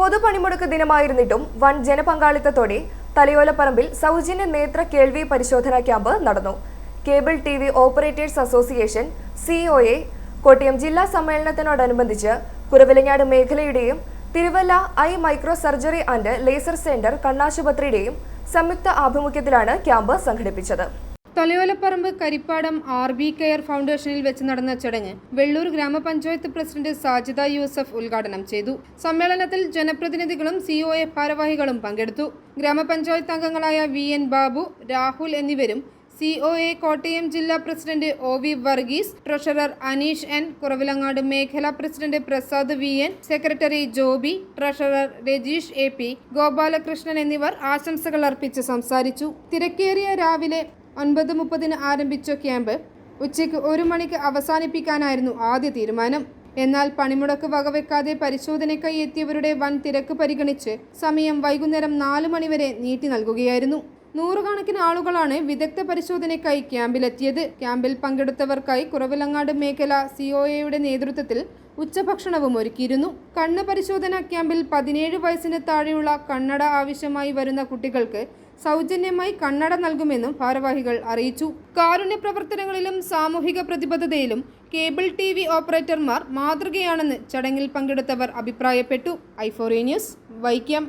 പൊതുപണിമുടക്ക് ദിനമായിരുന്നിട്ടും വൻ ജനപങ്കാളിത്തത്തോടെ തലയോലപ്പറമ്പിൽ സൗജന്യ നേത്ര കേൾവി പരിശോധനാ ക്യാമ്പ് നടന്നു. Cable T V operators association COA Kottayam ജില്ലാ സമ്മേളനത്തിനോടനുബന്ധിച്ച് Kuravilangad മേഖലയുടെയും Thiruvalla I micro surgery and laser centre കണ്ണാശുപത്രിയുടെയും സംയുക്ത ആഭിമുഖ്യത്തിലാണ് ക്യാമ്പ് സംഘടിപ്പിച്ചത്. Thalayolaparambu Karippadam R B care ഫൗണ്ടേഷനിൽ വെച്ച് നടന്ന ചടങ്ങ് വെള്ളൂർ ഗ്രാമപഞ്ചായത്ത് പ്രസിഡന്റ് സാജിദ യൂസഫ് ഉദ്ഘാടനം ചെയ്തു. സമ്മേളനത്തിൽ ജനപ്രതിനിധികളും സിഒഎ ഭാരവാഹികളും പങ്കെടുത്തു. ഗ്രാമപഞ്ചായത്ത് അംഗങ്ങളായ വി എൻ ബാബു രാഹുൽ എന്നിവരും സിഒഎ കോട്ടയം ജില്ലാ president O V Varghese treasurer Aneesh N Kuravilangad മേഖലാ president Prasad V N secretary Joby treasurer Rajeesh A P Gopalakrishnan എന്നിവർ ആശംസകൾ അർപ്പിച്ച് സംസാരിച്ചു. തിരക്കേറിയ രാവിലെ ഒൻപത് മുപ്പതിന് ആരംഭിച്ച ക്യാമ്പ് ഉച്ചയ്ക്ക് ഒരു മണിക്ക് അവസാനിപ്പിക്കാനായിരുന്നു ആദ്യ തീരുമാനം. എന്നാൽ പണിമുടക്ക് വകവെക്കാതെ പരിശോധനയ്ക്കായി എത്തിയവരുടെ വൻ തിരക്ക് പരിഗണിച്ച് സമയം വൈകുന്നേരം നാല് മണിവരെ നീട്ടി നൽകുകയായിരുന്നു. നൂറുകണക്കിന് ആളുകളാണ് വിദഗ്ധ പരിശോധനയ്ക്കായി ക്യാമ്പിലെത്തിയത്. ക്യാമ്പിൽ പങ്കെടുത്തവർക്കായി കുറവിലങ്ങാട് മേഖല സിഒഎയുടെ നേതൃത്വത്തിൽ ഉച്ചഭക്ഷണവും ഒരുക്കിയിരുന്നു. കണ്ണ് പരിശോധന ക്യാമ്പിൽ പതിനേഴ് വയസ്സിന് താഴെയുള്ള കണ്ണട ആവശ്യമായി വരുന്ന കുട്ടികൾക്ക് സൗജന്യമായി കണ്ണട നൽകുമെന്നും ഭാരവാഹികൾ അറിയിച്ചു. കാരുണ്യ പ്രവർത്തനങ്ങളിലും സാമൂഹിക പ്രതിബദ്ധതയിലും കേബിൾ ടി വി ഓപ്പറേറ്റർമാർ മാതൃകയാണെന്ന് ചടങ്ങിൽ പങ്കെടുത്തവർ അഭിപ്രായപ്പെട്ടു. ഐഫോറി ന്യൂസ് വൈക്കം.